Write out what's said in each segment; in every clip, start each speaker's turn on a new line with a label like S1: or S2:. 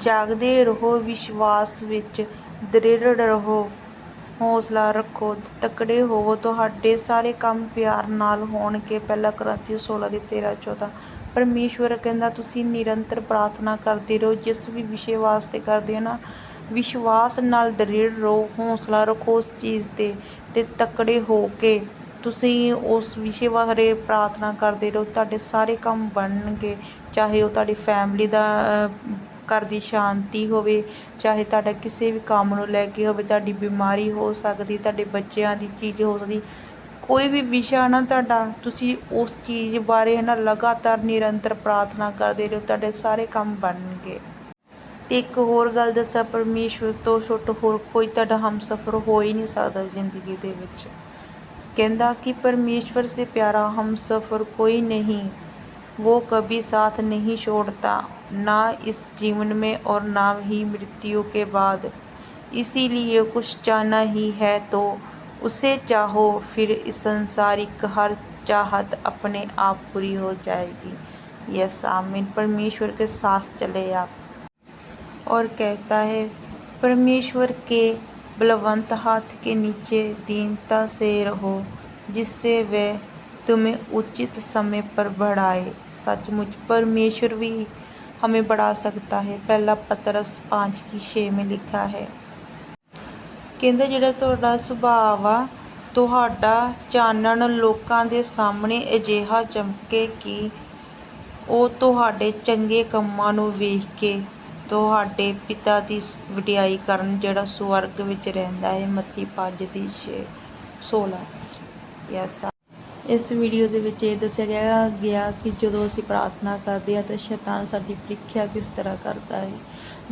S1: ਜਾਗਦੇ ਰਹੋ, ਵਿਸ਼ਵਾਸ ਵਿੱਚ ਦ੍ਰਿੜ ਰਹੋ। ਹੌਸਲਾ ਰੱਖੋ, ਤਕੜੇ ਹੋਵੋ। ਤੁਹਾਡੇ ਸਾਰੇ ਕੰਮ ਪਿਆਰ ਨਾਲ ਹੋਣਗੇ। ਪਹਿਲਾ ਕਰੰਥੀ 16 ਦੀ 13 14 ਪਰਮੇਸ਼ਵਰ ਕਹਿੰਦਾ, ਤੁਸੀਂ ਨਿਰੰਤਰ ਪ੍ਰਾਰਥਨਾ ਕਰਦੇ ਰਹੋ। ਜਿਸ ਵੀ ਵਿਸ਼ੇ ਵਾਸਤੇ ਕਰਦੇ ਹੋ ਨਾ, ਵਿਸ਼ਵਾਸ ਨਾਲ ਦ੍ਰਿੜ ਰਹੋ, ਹੌਸਲਾ ਰੱਖੋ ਉਸ ਚੀਜ਼ ਤੇ ਤੇ ਤਕੜੇ ਹੋ ਕੇ ਤੁਸੀਂ ਉਸ ਵਿਸ਼ੇ ਬਾਰੇ ਪ੍ਰਾਰਥਨਾ ਕਰਦੇ ਰਹੋ। ਤੁਹਾਡੇ ਸਾਰੇ ਕੰਮ ਬਣਨਗੇ, ਚਾਹੇ ਉਹ ਤੁਹਾਡੀ ਫੈਮਿਲੀ ਦਾ ਘਰ ਦੀ ਸ਼ਾਂਤੀ ਹੋਵੇ, ਚਾਹੇ ਤੁਹਾਡਾ ਕਿਸੇ ਵੀ ਕੰਮ ਨੂੰ ਲੈ ਕੇ ਹੋਵੇ, ਤੁਹਾਡੀ ਬਿਮਾਰੀ ਹੋ ਸਕਦੀ, ਤੁਹਾਡੇ ਬੱਚਿਆਂ ਦੀ ਚੀਜ਼ ਹੋ ਸਕਦੀ, ਕੋਈ ਵੀ ਵਿਸ਼ਾ ਨਾ ਤੁਹਾਡਾ, ਤੁਸੀਂ ਉਸ ਚੀਜ਼ ਬਾਰੇ ਨਾ ਲਗਾਤਾਰ ਨਿਰੰਤਰ ਪ੍ਰਾਰਥਨਾ ਕਰਦੇ ਰਹੋ, ਤੁਹਾਡੇ ਸਾਰੇ ਕੰਮ ਬਣਨਗੇ। ਤੇ ਇੱਕ ਹੋਰ ਗੱਲ ਦੱਸਾਂ, ਪਰਮੇਸ਼ਵਰ ਤੋਂ ਛੁੱਟ ਹੋਰ ਕੋਈ ਤੁਹਾਡਾ ਹਮਸਫਰ ਹੋ ਹੀ ਨਹੀਂ ਸਕਦਾ ਜ਼ਿੰਦਗੀ ਦੇ ਵਿੱਚ। ਕਹਿੰਦਾ ਕਿ ਪਰਮੇਸ਼ਵਰ ਸੇ ਪਿਆਰਾ ਹਮਸਫਰ ਕੋਈ ਨਹੀਂ। वो कभी साथ नहीं छोड़ता, ना इस जीवन में और ना ही मृत्यु के बाद। इसीलिए कुछ चाहना ही है तो उसे चाहो, फिर इस संसारिक हर चाहत अपने आप पूरी हो जाएगी। यस, आमीन। परमेश्वर के साथ चले आप। और कहता है, परमेश्वर के बलवंत हाथ के नीचे दीनता से रहो, जिससे वह तुम्हें उचित समय पर बढ़ाए सचमुच परमेश्वर भी हमें बढ़ा सकता है पहला पतरस पाँच की छः में लिखा है ਕਹਿੰਦੇ ਜਿਹੜਾ ਤੁਹਾਡਾ ਸੁਭਾਅ ਆ ਤੁਹਾਡਾ ਚਾਨਣ ਲੋਕਾਂ ਦੇ ਸਾਹਮਣੇ ਅਜਿਹਾ ਚਮਕੇ ਕਿ ਉਹ ਤੁਹਾਡੇ ਚੰਗੇ ਕੰਮਾਂ ਨੂੰ ਵੇਖ ਕੇ ਤੁਹਾਡੇ ਪਿਤਾ ਦੀ ਵਡਿਆਈ ਕਰਨ ਜਿਹੜਾ ਸਵਰਗ ਵਿੱਚ ਰਹਿੰਦਾ ਹੈ ਮੱਤੀ 5 ਦੀ 6 16 ਯੈਸ ਇਸ ਵੀਡੀਓ ਦੇ ਵਿੱਚ ਇਹ ਦੱਸਿਆ ਗਿਆ ਗਿਆ ਕਿ ਜਦੋਂ ਅਸੀਂ ਪ੍ਰਾਰਥਨਾ ਕਰਦੇ ਹਾਂ ਤਾਂ ਸ਼ੈਤਾਨ ਸਾਡੀ ਪ੍ਰੀਖਿਆ ਕਿਸ ਤਰ੍ਹਾਂ ਕਰਦਾ ਹੈ।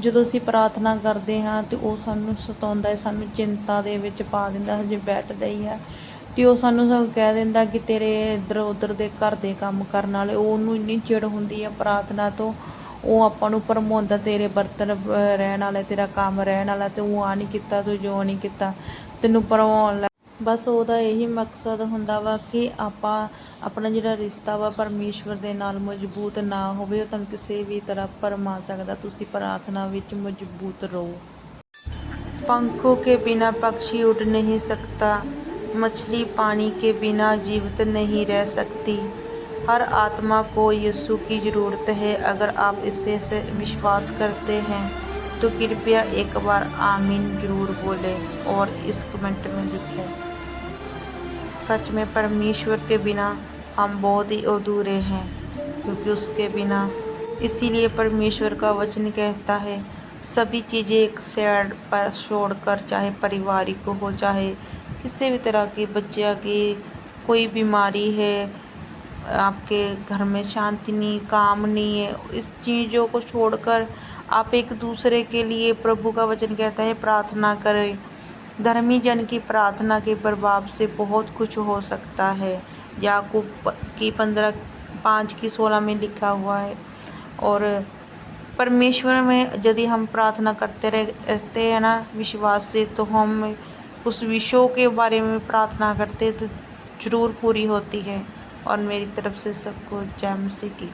S1: ਜਦੋਂ ਅਸੀਂ ਪ੍ਰਾਰਥਨਾ ਕਰਦੇ ਹਾਂ ਤੇ ਉਹ ਸਾਨੂੰ ਸਤਾਉਂਦਾ ਹੈ, ਸਾਨੂੰ ਚਿੰਤਾ ਦੇ ਵਿੱਚ ਪਾ ਦਿੰਦਾ ਹਜੇ ਬੈਠਦਾ ਹੀ ਆ ਤੇ ਉਹ ਸਾਨੂੰ ਸਾਨੂੰ ਕਹਿ ਦਿੰਦਾ ਕਿ ਤੇਰੇ ਇੱਧਰ ਉੱਧਰ ਦੇ ਘਰ ਦੇ ਕੰਮ ਕਰਨ ਵਾਲੇ ਉਹਨੂੰ ਇੰਨੀ ਚਿੜ ਹੁੰਦੀ ਆ ਪ੍ਰਾਰਥਨਾ ਤੋਂ, ਉਹ ਆਪਾਂ ਨੂੰ ਭਰਮਾਉਂਦਾ ਤੇਰੇ ਬਰਤਨ ਰਹਿਣ ਵਾਲੇ, ਤੇਰਾ ਕੰਮ ਰਹਿਣ ਵਾਲਾ ਤੇ ਉਹ ਆ ਨਹੀਂ ਕੀਤਾ, ਤੂੰ ਜੋ ਨਹੀਂ ਕੀਤਾ, ਤੈਨੂੰ ਭਰਮਾਉਣ ਲੱਗ ਬਸ ਉਹਦਾ ਇਹੀ ਮਕਸਦ ਹੁੰਦਾ ਵਾ ਕਿ ਆਪਾਂ ਆਪਣਾ ਜਿਹੜਾ ਰਿਸ਼ਤਾ ਵਾ ਪਰਮੇਸ਼ਵਰ ਦੇ ਨਾਲ ਮਜ਼ਬੂਤ ਨਾ ਹੋਵੇ ਉਹ ਤੁਹਾਨੂੰ ਕਿਸੇ ਵੀ ਤਰ੍ਹਾਂ ਭਰਮਾ ਸਕਦਾ ਤੁਸੀਂ ਪ੍ਰਾਰਥਨਾ ਵਿੱਚ ਮਜ਼ਬੂਤ ਰਹੋ पंखों के बिना पक्षी उड़ नहीं सकता मछली पानी के बिना जीवित नहीं रह सकती हर आत्मा को यीशु की ज़रूरत है अगर आप इसे से विश्वास करते हैं तो कृपया एक बार आमीन ज़रूर बोलें और इस कमेंट में लिखें। सच में परमेश्वर के बिना हम बहुत ही अधूरे हैं, क्योंकि उसके बिना इसीलिए परमेश्वर का वचन कहता है, सभी चीज़ें एक सैड पर छोड़कर, चाहे पारिवारिक हो, चाहे किसी भी तरह की बच्चिया की कोई बीमारी है, आपके घर में शांति नहीं, काम नहीं है, इस चीज़ों को छोड़कर आप एक दूसरे के लिए प्रभु का वचन कहता है, प्रार्थना करें। धर्मी जन की प्रार्थना के प्रभाव से बहुत कुछ हो सकता है। याकूब की पंद्रह, पाँच की सोलह में लिखा हुआ है, और परमेश्वर में यदि हम प्रार्थना करते रह- रहते हैं ना विश्वास से तो हम उस विषयों के बारे में प्रार्थना करते तो ज़रूर पूरी होती है। और मेरी तरफ़ से सबको जय मसीह की।